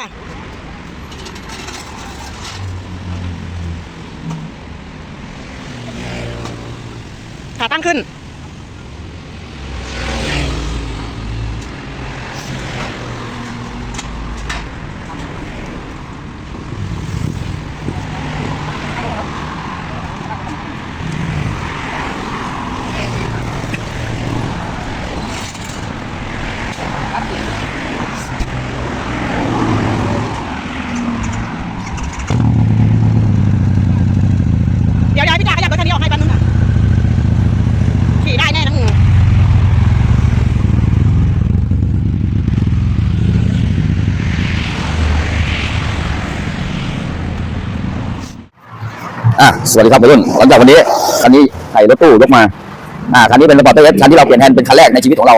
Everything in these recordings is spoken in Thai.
ค่ะขาตั้งขึ้น เดี๋ยวเดี๋ยวพี่จ่าขยับรถคันนี้ออกให้แป๊บนึงค่ะขี่ได้แน่นะมึง อะ สวัสดีครับวัยรุ่นหลังจากวันนี้คันนี้ใส่รถตู้ยกมาอ่าคันนี้เป็นระบบเอฟคันที่เราเปลี่ยนแทนเป็นคันแรกในชีวิตของเรา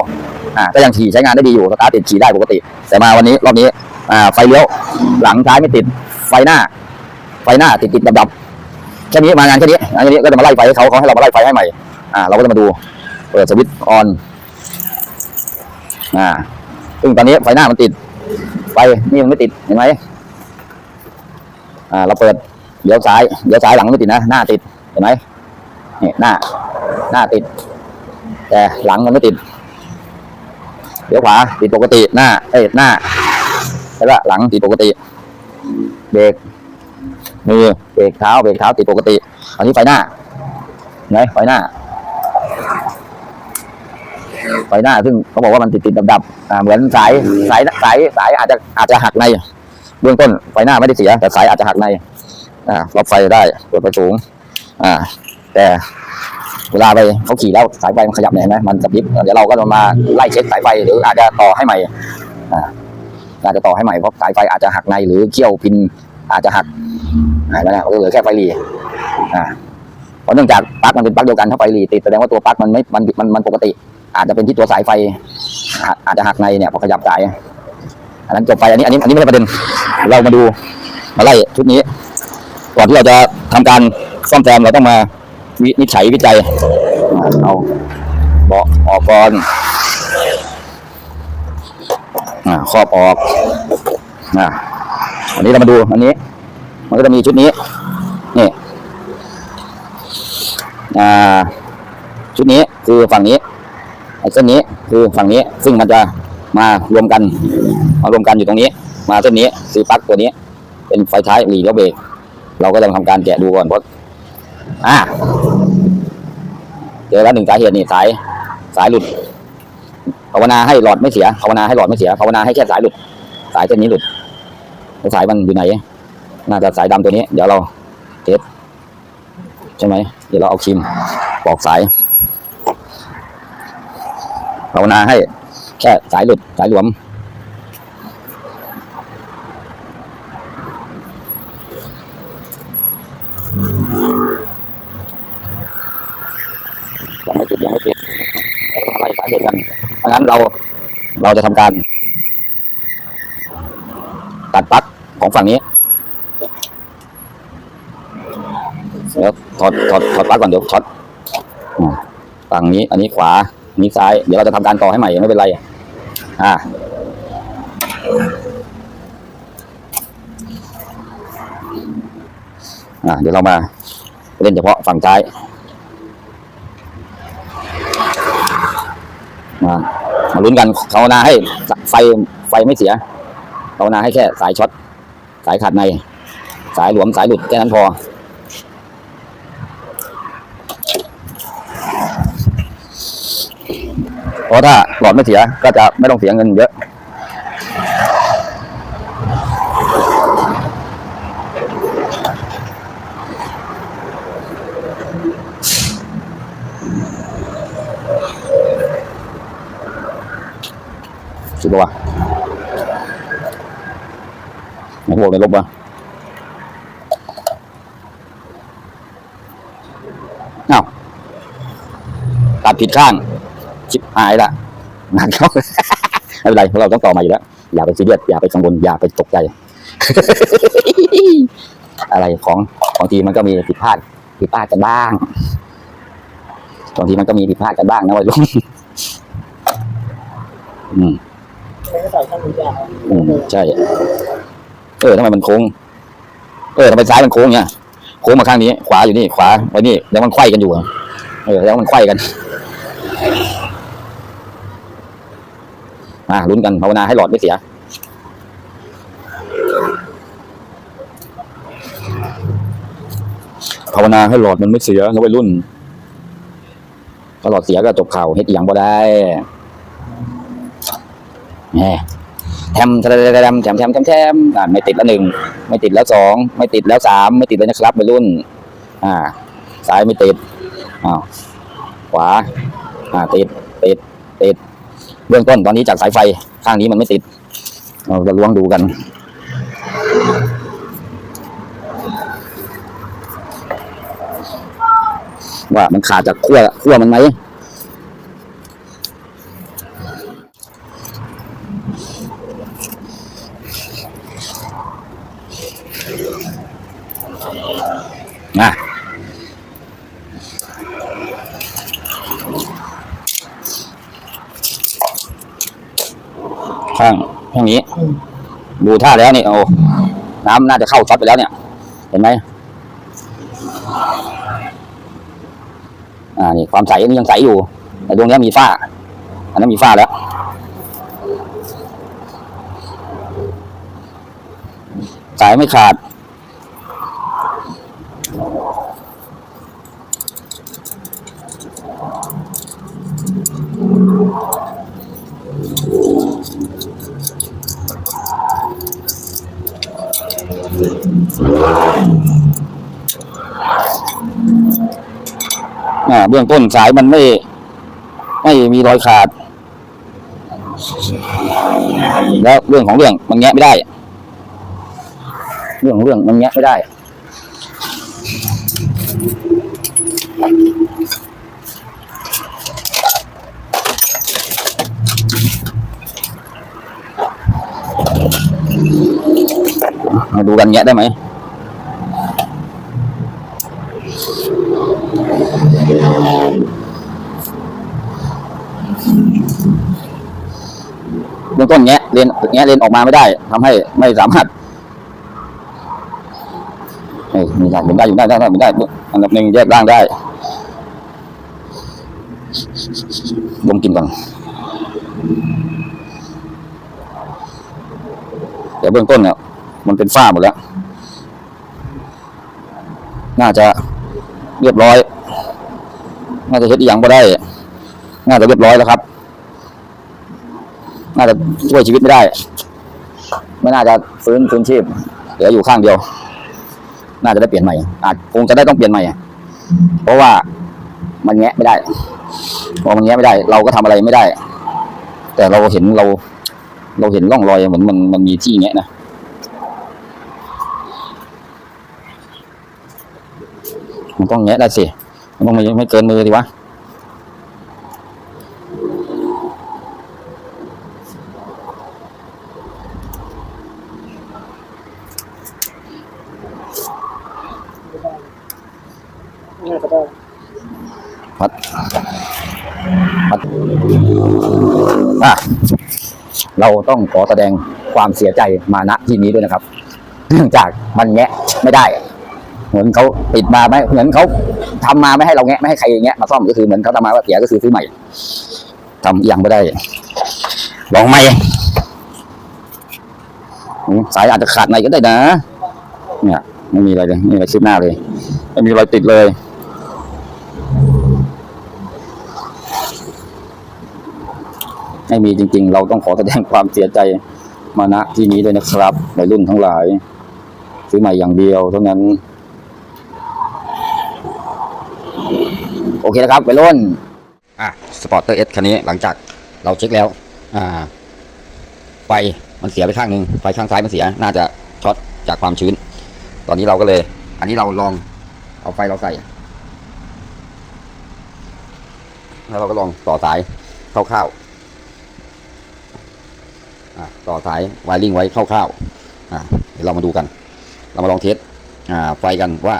อ่าก็ยังขี่ใช้งานได้ดีอยู่สตาร์ทติดขี่ได้ปกติ แต่มาวันนี้รอบนี้อ่าไฟเลี้ยวหลังท้ายไม่ติดไฟหน้า ไฟหน้าติดติดดับดับแค่นี้มางานแค่นี้งานแค่นี้ก็จะมาไล่ไฟให้เขาเขาให้เรามาไล่ไฟให้ใหม่อ่าเราก็จะมาดูเปิดสวิตช์ออนอ่าซึ่งตอนนี้ไฟหน้ามันติดไฟนี่มันไม่ติดเห็นไหมอ่าเราเปิด เดี๋ยวซ้ายเดี๋ยวซ้ายหลังไม่ติดนะ หน้าติดเห็นไหมนี่หน้า หน้าติด แต่หลังมันไม่ติดเดี๋ยวขวาติดปกติหน้า เอ้ยหน้าแล้วก็หลังติดปกติ เบรกมือเบรกเท้าเบรกเท้าติดปกติอันนี้ไฟหน้าเห็นไหมไฟหน้าไฟหน้า ซึ่งเขาบอกว่ามันติดติดดับดับๆอ่าเหมือนสายสายสายสายอาจจะอาจจะหักใน เบื้องต้นไฟหน้าไม่ได้เสีย แต่สายอาจจะหักใน อ่าปรับไฟได้เปิดไฟสูง อ่า แต่เวลาไปเขาขี่แล้วสายไฟมันขยับเนี่ยเห็นไหมมันกระพริบเดี๋ยวเราก็จะมาไล่เช็คสายไฟหรืออาจจะต่อให้ใหม่อ่าอาจจะต่อให้ใหม่เพราะสายไฟอาจจะหักในหรือเกี่ยวพินอาจจะหักอ่าไม่ได้ก็เหลือแค่ไฟหลีอ่าเพราะเนื่องจากปลั๊กมันเป็นปลั๊กเดียวกันถ้าไฟหลีติดแสดงว่าตัวปลั๊กมันไม่มันมันมันปกติ อาจจะเป็นที่ตัวสายไฟอาอาจจะหักในเนี่ยพอขยับสายอันนั้นจบไปอันนี้อันนี้อันนี้ไม่ใช่ประเด็น เรามาดูมาไล่ชุดนี้ ก่อนที่เราจะทำการซ่อมแซมเราต้องมาวินิจฉัยวิจัยเอาเบาะออกก่อนครอบออกอ่าอันนี้เรามาดูอันนี้ มันก็จะมีชุดนี้ นี่อ่าชุดนี้คือฝั่งนี้ไอ้เส้นนี้คือฝั่งนี้ซึ่งมันจะมารวมกัน มารวมกันอยู่ตรงนี้ มาเส้นนี้ซีปลั๊กตัวนี้ เป็นไฟท้ายหลีแล้วเบรก เราก็จะทำการแกะดูก่อนเพราะอ่าเจอแล้วหนึ่งสาเหตุนี่สายสายหลุดภาวนาให้หลอดไม่เสียภาวนาให้หลอดไม่เสียภาวนาให้แค่สายหลุด สายเส้นนี้หลุดแล้วสายมันอยู่ไหน น่าจะสายดำตัวนี้ เดี๋ยวเราเทสใช่ไหมเดี๋ยวเราเอาครีมปอกสายภาวนาให้แค่สายหลุดสายหลวม ยังไม่ติดยังไม่ติดเราต้องมาไล่สาเหตุกั นั้น เราเราจะทำการตัดปลั๊กของฝั่งนี้เดี๋ยวถอดถอดถอดปลั๊กก่อนเดี๋ยวช็อตฝั่งนี้อันนี้ขวาอันนี้ซ้าย เดี๋ยวเราจะทำการต่อให้ใหม่ไม่เป็นไรอ่าอ่าเดี๋ยวเรามาเล่นเฉพาะฝั่งซ้าย มามา ลุ้นกันภาวนาให้ไฟไฟไม่เสียภาวนาให้แค่สายช็อตสายขาดใน สายหลวมสายหลุดแค่นั้นพอเพราะถ้าหลอดไม่เสียก็จะไม่ต้องเสียเงินเยอะ สุดปะวะไหนพวกในลบวะอ้าวตัดผิดข้างชิบหายละงานเขาไม่เป็นไรเพราะเราต้องต่อมาอยู่แล้ว อย่าไปซีเรียสอย่าไปกังวลอย่าไปตกใจ อะไรของบางทีมันก็มีผิดพลาดผิดพลาดกันบ้างบางทีมันก็มีผิดพลาดกันบ้างนะวัยรุ่นอืมไม่ ใส่ข้างมือจ้าอืมใช่ เออทำไมมันโค้ง เออทำไมซ้ายมันโค้งเนี่ยโค้งมาข้างนี้ ขวาอยู่นี่ ขวาไว้นี่ แล้วมันไขว้กันอยู่เออ แล้วมันไขว้กันอ่าลุ้นกันภาวนาให้หลอดไม่เสียภาวนาให้หลอดมันไม่เสียนะวัยรุ่นถ้าหลอดเสียก็จบข่าวเฮ็ดอหย่างบ่ได้ แทมแทมแทมแทมแทมแทมแทมไม่ติดแล้วหนึ่งไม่ติดแล้วสองไม่ติดแล้วสามไม่ติดเลยนะครับวัยรุ่น อ่าซ้ายไม่ติดอ้าวขวาอ่าติดติดติดเบื้องต้นตอนนี้จากสายไฟข้างนี้มันไม่ติด เราจะล้วงดูกันว่ามันขาดจากขั้วขั้วมันไหมนะ ข้างข้างนี้ ดูท่าแล้วนี่โอ้น้ำน่าจะเข้าช็อตไปแล้วเนี่ย เห็นไหมอ่านี่ความใสนี่ยังใสอยู่แต่ดวงนี้มีฝ้า อันนั้นมีฝ้าแล้วสายไม่ขาด เบื้องต้นสายมันไม่ ไม่มีรอยขาด แล้วเรื่องของเรื่องมันแงะไม่ได้ เรื่องของเรื่องมันแงะไม่ได้มาดูกันแงะได้ไหม เบื้อง ต้นแงะเรียนแงะเรียนออกมาไม่ได้ทำให้ไม่สามารถเอ้ยมีได้เป็นได้อยู่ได้ได้ได้เป็นได้อันดับหนึ่งแยกร่างได้ดมกินก่อนแต่เบื้องต้นเนี่ยมันเป็นฝ้าหมดแล้ว น่าจะเรียบร้อย น่าจะเฮ็ดอหย่างบ่ได้ น่าจะเรียบร้อยแล้วครับ น่าจะช่วยชีวิตไม่ได้ ไม่น่าจะฟื้นฟื้นชีพเหลืออยู่ข้างเดียว น่าจะได้เปลี่ยนใหม่อาจคงจะได้ต้องเปลี่ยนใหม่เพราะว่ามันแงะไม่ได้พอมันแงะไม่ได้ เราก็ทำอะไรไม่ได้ แต่เราเห็นเรา เราเห็นร่องรอยเหมือนมันมันมีที่แงะนะมันต้องแงะได้สิมันต้องไม่ไม่เกินมือดีวะ น่าจะได้พัดพัดอะเราต้องขอแสดงความเสียใจมาณที่นี้ด้วยนะครับ เนื่องจากมันแงะไม่ได้ เหมือนเขาปิดมาไม่เหมือนเขาทำมาไม่ให้เราแงะไม่ให้ใครแงะมาซ่อมก็คือเหมือนเขาทำมาว่าเสียก็คือซื้อใหม่ทำอีกอย่างไม่ได้ ลองใหม่สายอาจจะขาดในก็ได้นะ เนี่ยไม่มีอะไรเลยไม่มีอะไรคืบหน้าเลย ไม่มีรอยติดเลย ไม่มีจริง ๆ เราต้องขอแสดงความเสียใจมาณที่นี้ด้วยนะครับวัยรุ่นทั้งหลาย ซื้อใหม่อย่างเดียวเท่านั้น โอเคนะครับวัยรุ่นอะสปอร์เตอร์เอสคันนี้หลังจากเราเช็คแล้ว อ่า ไฟมันเสียไปข้างหนึ่งไฟข้างซ้ายมันเสีย น่าจะช็อตจากความชื้น ตอนนี้เราก็เลย อันนี้เราลองเอาไฟเราใส่ แล้วเราก็ลองต่อสายคร่าวๆ ต่อสายวายริงไว้คร่าวๆเดี๋ยวเรามาดูกัน เรามาลองเทสไฟกันว่า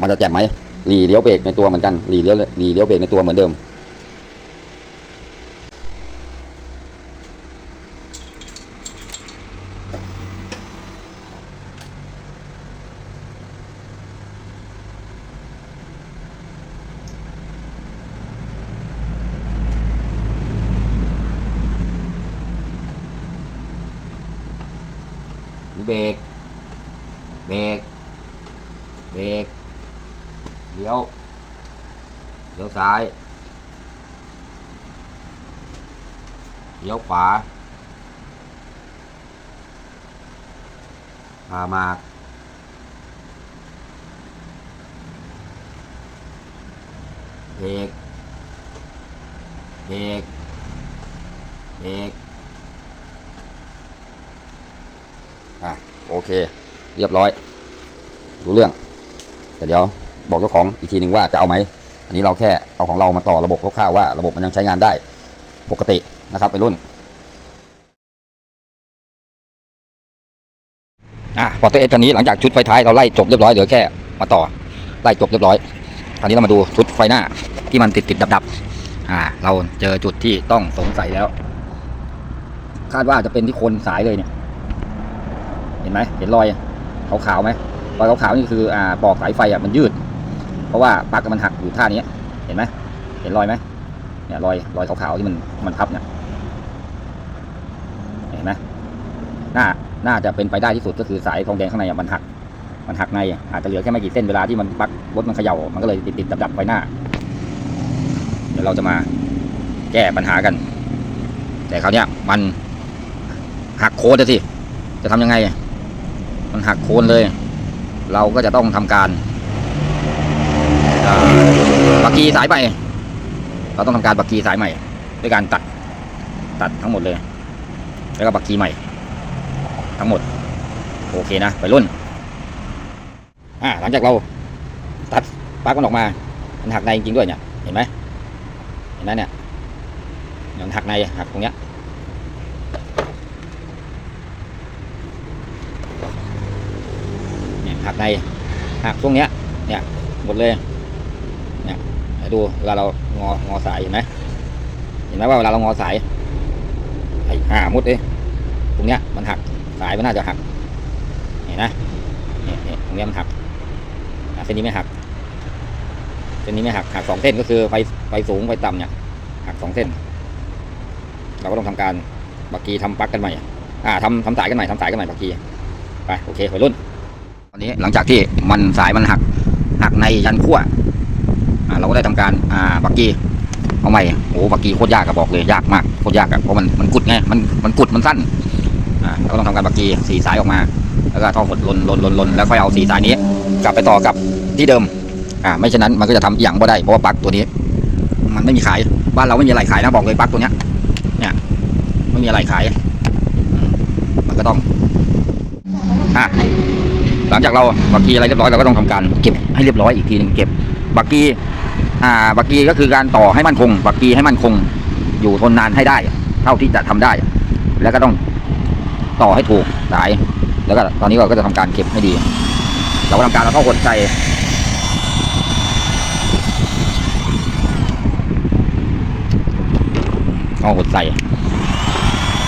มันจะแจ่มไหมหลีเลี้ยวเบรกในตัวเหมือนกันหลีเลี้ยวหลีเลี้ยวเบรกในตัวเหมือนเดิม เบรก เบรก เบรก เลี้ยว เลี้ยวซ้าย เลี้ยวขวาพามาเบรกเบรกเบรกอะ โอเค เรียบร้อย รู้เรื่อง แต่เดี๋ยวบอกเจ้าของอีกทีหนึ่งว่าจะเอาไหม อันนี้เราแค่เอาของเรามาต่อระบบคร่าวๆว่า ระบบมันยังใช้งานได้ ปกติ นะครับไปรุ่นอะพอตัวเอสคันนี้หลังจากชุดไฟท้ายเราไล่จบเรียบร้อยเหลือแค่มาต่อไล่จบเรียบร้อยคราวนี้เรามาดูชุดไฟหน้าที่มันติดติดดับดับอ่า เราเจอจุดที่ต้องสงสัยแล้ว คาดว่าจะเป็นที่คนสายเลยเนี่ย เห็นไหมเห็นรอยขาวๆไหมรอยขาวๆนี่คืออ่าปลอกสายไฟอะมันยืด เพราะว่าปลั๊กมันหักอยู่ท่านี้เห็นไหมเห็นรอยไหมเนี่ยรอยรอยขาวๆที่มันมันทับเนี่ย ไหมน่าน่าจะเป็นไปได้ที่สุดก็คือสายทองแดงข้างในมันหัก มันหักในอาจจะเหลือแค่ไม่กี่เส้นเวลาที่มันปลั๊กรถมันเขย่ามันก็เลยติดติดดับดับไฟหน้า เดี๋ยวเราจะมาแก้ปัญหากัน แต่คราวนี้มันหักโคนจะสิจะทำยังไง มันหักโคนเลย เราก็จะต้องทำการบักกีสายใหม่เราต้องทำการบักกีสายใหม่ ด้วยการตัดตัดทั้งหมดเลย แล้วก็บักกีใหม่ ทั้งหมด โอเคนะไปรุ่น อ่าหลังจากเราตัดปลั๊กมันออกมา มันหักในจริงด้วยเนี่ย เห็นไหมเห็นไหมเนี่ยมันหักในหักตรงเนี้ยเนี่ยหักในหักช่วงเนี้ยเนี่ยหมดเลยเนี่ยดูเวลาเรางองอสายเห็นไหมเห็นไหมว่าเวลาเรางอสาย ไอ้ห่ามุดเอ้ยตรงเนี้ยมันหักสายมันน่าจะหักเห็นนะเนี่ยเนี่ยตรงเนี้ยมันหักเส้นนี้ไม่หักเส้นนี้ไม่หักหักสองเส้นก็คือไฟไฟสูงไฟต่ำเนี่ยหักสองเส้น เราก็ต้องทำการบักกีทำปลั๊กกันใหม่อ่าทำทำสายกันใหม่ทำสายกันใหม่บักกีไปโอเควัยรุ่นตอนนี้หลังจากที่มันสายมันหักหักในยันขั้วเราก็ได้ทำการอ่าบักกี้ เอาใหม่โอ้บักกี้โคตรยากอะบอกเลยยากมากโคตรยากอะเพราะมันมันกุดไงมันมันกุดมันสั้นอ่าเราก็ต้องทำการบักกี้สีสายออกมา แล้วก็ท่อหดลนลนลนลนแล้วค่อยเอาสีสายนี้ กลับไปต่อกับที่เดิมอ่าไม่เช่นนั้นมันก็จะทำอย่างบ่ได้เพราะว่าปลั๊กตัวนี้ มันไม่มีขายบ้านเราไม่มีอะไรขายนะบอกเลยปลั๊กตัวเนี้ยเนี่ยไม่มีอะไรขาย มันก็ต้องอ่าหลังจากเราบักกีอะไรเรียบร้อยเราก็ต้องทำการเก็บให้เรียบร้อยอีกทีหนึงเก็บบักกี อ่าบักกีก็คือการต่อให้มันคง บักกีให้มันคง อยู่ทนนานให้ได้ เท่าที่จะทำได้ แล้วก็ต้องต่อให้ถูกสาย แล้วก็ตอนนี้เราก็จะทำการเก็บให้ดี เราก็ทำการเอาท่อหดใส่ท่อหดใส่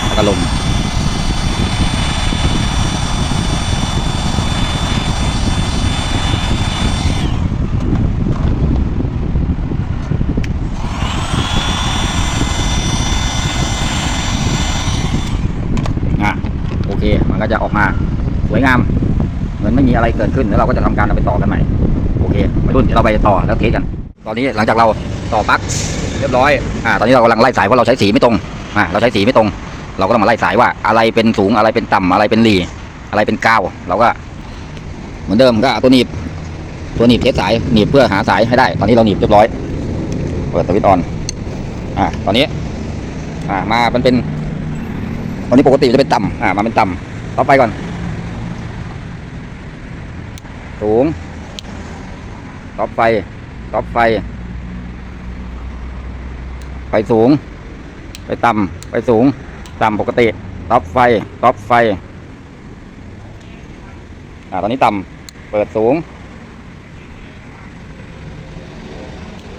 แล้วก็ลง อะโอเค มันก็จะออกมาสวยงาม เหมือนไม่มีอะไรเกิดขึ้นแล้วเราก็จะทำการเอาไปต่อกันใหม่โอเคไปรุ่นเราไปต่อแล้วเทสกัน ตอนนี้หลังจากเราต่อปลั๊กเรียบร้อยอ่าตอนนี้เรากำลังไล่สายเพราะเราใช้สีไม่ตรงอ่าเราใช้สีไม่ตรง เราก็ต้องมาไล่สายว่าอะไรเป็นสูงอะไรเป็นต่ำอะไรเป็นหลีอะไรเป็นกาวเราก็ เหมือนเดิมก็ตัวหนีบตัวหนีบเทสสายหนีบเพื่อหาสายให้ได้ ตอนนี้เราหนีบเรียบร้อยเปิดสวิตช์ออนอ่าตอนนี้ อ่ามามันเป็นตอนนี้ปกติจะเป็นต่ำอ่ามาเป็นต่ำ ต่อไปก่อน สูงต่อไฟต่อไฟไฟสูง ไปต่ำไปสูง ต่ำปกติต่อไฟต่อไฟอ่าตอนนี้ต่ำเปิดสูง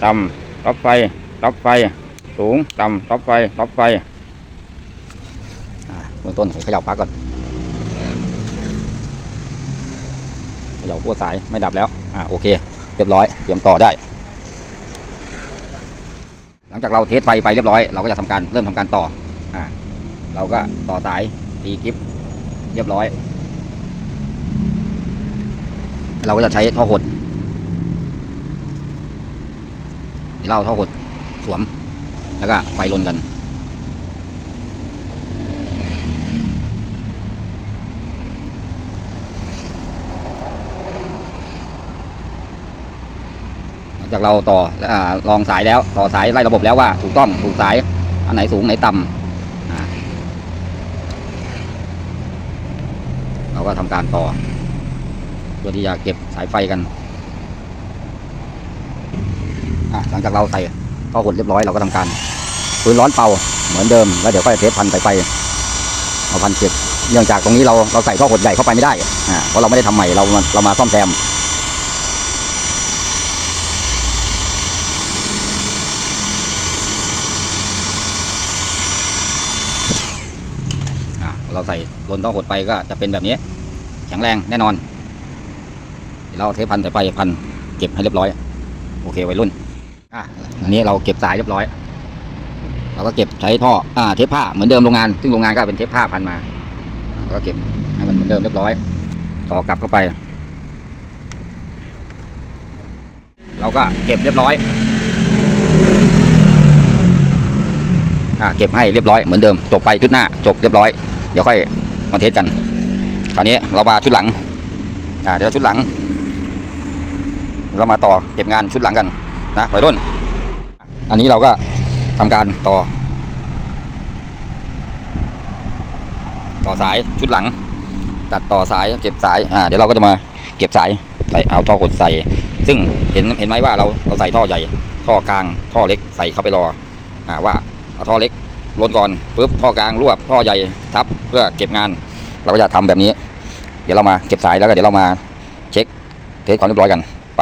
ต่ำต่อไฟต่อไฟ สูง ต่ำต่อไฟต่อไฟอ่าเบื้องต้นขย่าปลั๊กก่อน ดี๋ยวขั้วสายไม่ดับแล้วอ่าโอเคเรียบร้อยเตรียมต่อได้ หลังจากเราเทสไฟไปเรียบร้อยเราก็จะทำการเริ่มทำการต่ออ่าเราก็ต่อสายตีกิฟเรียบร้อย เราก็จะใช้ท่อหดเล่าท่อหดสวม แล้วก็ไฟลนกัน จากเราต่ออลองสายแล้วต่อสายไล่ระบบแล้วว่าถูกต้องถูกสายอันไหนสูงไหนต่ำอ่าเราก็ทำการต่อเพื่อที่จะเก็บสายไฟกันหลังจากเราใส่ท่อหดเรียบร้อยเราก็ทำการปืนร้อนเป่าเหมือนเดิมแล้วเดี๋ยวก็เทปพันสายไฟเอาพันเก็บเนื่องจากตรงนี้เราเราใส่ท่อหดใหญ่เข้าไปไม่ได้เพราะเราไม่ได้ทำใหม่เราเรามาซ่อมแซม อะ เราใส่ลนต้องหดไปก็จะเป็นแบบนี้ แข็งแรงแน่นอนเราเทพันใสายไฟพันเก็บให้เรียบร้อย โอเควัยรุ่นอะอันนี้เราเก็บสายเรียบร้อย เราก็เก็บใช้ท่ออ่าเทปผ้าเหมือนเดิมโรงงาน ซึ่งโรงงานก็เป็นเทปผ้าพันมาเราก็เก็บให้มันเหมือนเดิมเรียบร้อย ต่อกลับเข้าไป เราก็เก็บเรียบร้อยอ่าเก็บให้เรียบร้อยเหมือนเดิมจบไปชุดหน้าจบเรียบร้อย เดี๋ยวค่อยมาเทสกันคราวนี้เรามาชุดหลังอ่าเดี๋ยวชุดหลัง เรามาต่อเก็บงานชุดหลังกันนะไปรุ่น อันนี้เราก็ทำการต่อ ต่อสายชุดหลัง ตัดต่อสายเก็บสายอ่าเดี๋ยวเราก็จะมาเก็บสายใส่เอาท่อกดใส่ ซึ่งเห็นเห็นไหมว่าเราเราใส่ท่อใหญ่ ท่อกลางท่อเล็กใส่เข้าไปรออ่าว่าเอาท่อเล็ก ลนก่อนปุ๊บท่อกลางรวบท่อใหญ่ทับเพื่อเก็บงาน เราก็จะทำแบบนี้ เดี๋ยวเรามาเก็บสายแล้วก็เดี๋ยวเรามาเช็คเทสความเรียบร้อยกันไป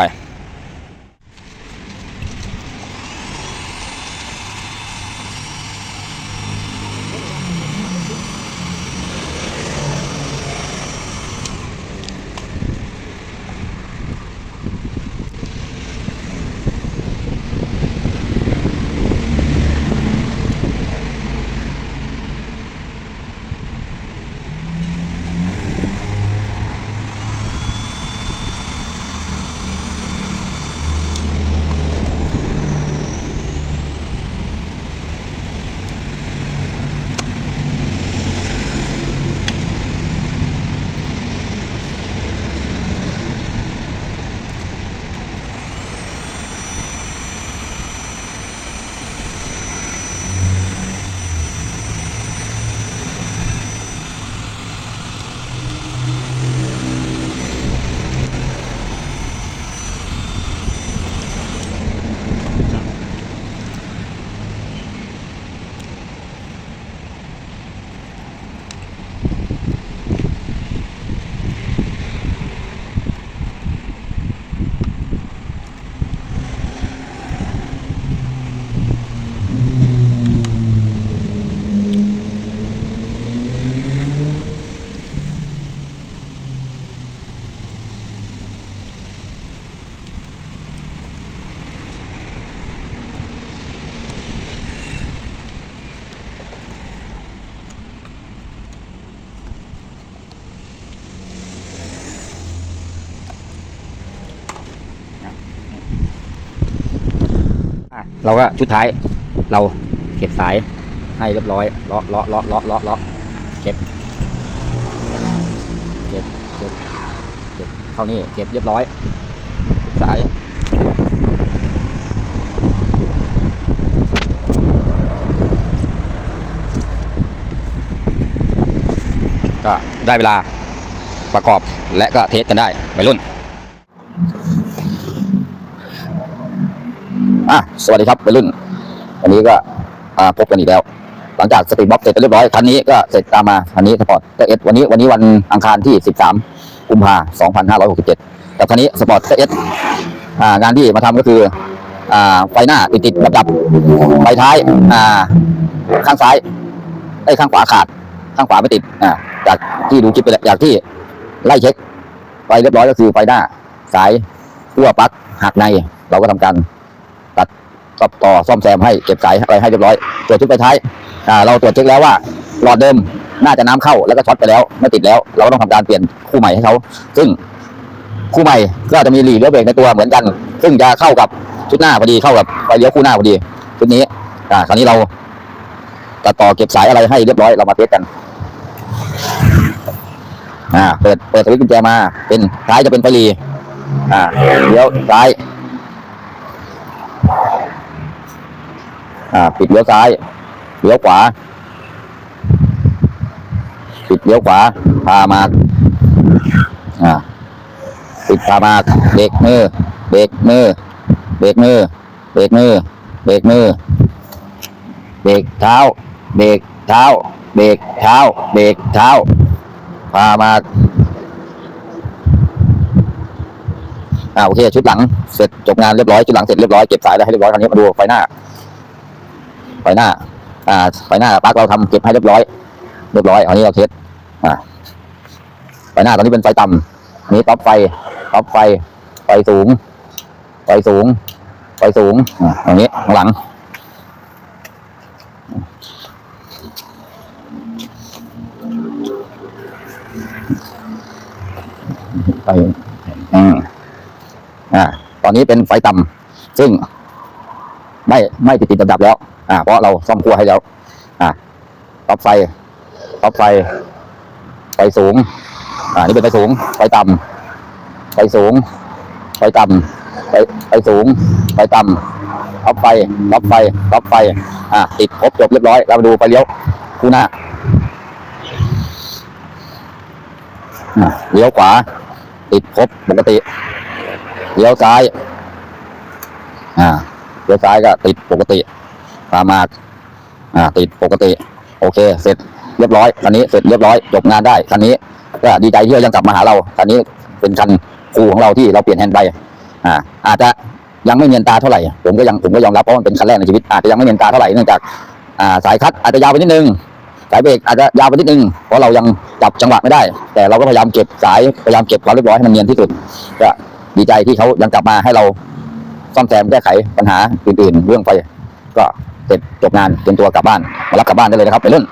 อะ เราก็ชุดท้าย เราเก็บสายให้เรียบร้อยเลาะเลาะเลาะเลาะเลาะเลาะเก็บเก็บเก็บเก็บเข้านี่เก็บเรียบร้อยสายก็ได้เวลาประกอบและก็เทสกันได้วัยรุ่น อะ สวัสดีครับวัยรุ่น วันนี้ก็อ่าพบกันอีกแล้ว หลังจากสปีดบ็อกเสร็จเรียบร้อยคันนี้ก็เสร็จตามมาคันนี้สปอร์ตเอสวันนี้วันนี้วันอังคารที่ 13 กุมภาพันธ์2567แต่คันนี้สปอร์ตเอสงานที่มาทำก็คืออ่าไฟหน้าติดติดดับดับไฟท้ายอ่าข้างซ้ายไอ้ข้างขวาขาด ข้างขวาไม่ติดอ่าจากที่ดูคลิปไปแล้วจากที่ไล่เช็คไปเรียบร้อยก็คือไฟหน้าสายขั้วปลั๊กหักในเราก็ทำการ ก็ต่อซ่อมแซมให้เก็บสายอะไรให้เรียบร้อยตรวจชุดไปท้ายอ่าเราตรวจเช็คแล้วว่าหลอดเดิมน่าจะน้ำเข้าแล้วก็ช็อตไปแล้วไม่ติดแล้ว เราก็ต้องทำการเปลี่ยนคู่ใหม่ให้เขาซึ่งคู่ใหม่ก็จะมีหลีเลี้ยวเบรกในตัวเหมือนกัน ซึ่งจะเข้ากับชุดหน้าพอดีเข้ากับไฟเลี้ยวคู่หน้าพอดีชุดนี้อ่าคราวนี้เราตัดต่อเก็บสายอะไรให้เรียบร้อยเรามาเทสกันอ่าเปิดเปิดสวิตช์กุญแจมา เป็นซ้ายจะเป็นไฟลีอ่าเลี้ยวซ้าย อ่า ปิดเลี้ยวซ้ายเลี้ยวขวา ปิดเลี้ยวขวา พามาอ่า ปิดพามาเบรกมือเบรกมือเบรกมือเบรกมือเบรกมือเบรกเท้า เบรกเท้า เบรกเท้า เบรกเท้า พามาอ่าโอเค ชุดหลัง เสร็จจบงานเรียบร้อย ชุดหลังเสร็จเรียบร้อย เก็บสายได้วให้เรียบร้อยคราวนี้มาดูไฟหน้า ไฟหน้า อ่าไฟหน้าปลั๊กเราทำเก็บให้เรียบร้อย เรียบร้อยคราวนี้เราเทสอ่าไฟหน้าตอนนี้เป็นไฟต่ำอันนี้ท็อปไฟท็อปไฟไฟสูงไฟสูงไฟสูงอ่าตรงนี้ข้างหลังไฟอืมอ่า ตอนนี้เป็นไฟต่ำซึ่ง ไม่ ไม่ติดติดดับแล้ว อ่าเพราะเราซ่อมครัวให้แล้วอ่าท็อปไฟท็อปไฟไฟสูง อ่านี่เป็นไฟสูงไฟต่ำไฟสูงไฟต่ำไฟไฟสูงไฟต่ำท็อปไฟท็อปไฟท็อปไฟอ่าติดครบจบเรียบร้อยเรามาดูไฟเลี้ยวคู่หน้าอ่าเลี้ยวขวา ติดครบปกติเลี้ยวซ้าย อ่าเลี้ยวซ้ายก็ติดปกติ ตามมาอ่าติดปกติ โอเค เสร็จเรียบร้อยคันนี้เสร็จเรียบร้อยจบงานได้คันนี้ ก็ดีใจที่ยังกลับมาหาเราคันนี้เป็นคันครูของเราที่เราเปลี่ยนแฮนด์ไปอ่า อาจจะยังไม่เนียนตาเท่าไหร่ ผมก็ยังผมก็ยอมรับเพราะมันเป็นคันแรกในชีวิตอาจจะยังไม่เนียนตาเท่าไหร่เนื่องจากอ่าสายคัดอาจจะยาวไปนิดนึงสายเบรกอาจจะยาวไปนิดนึงเพราะเรายังจับจังหวะไม่ได้ แต่เราก็พยายามเก็บสายพยายามเก็บความเรียบร้อยให้มันเนียนที่สุดก็ดีใจที่เขายังกลับมาให้เราซ่อมแซมแก้ไขปัญหาอื่นๆ เรื่องไฟก็ เสร็จจบงานเตรียมตัวกลับบ้านมารับกลับบ้านได้เลยนะครับไปเรื่อง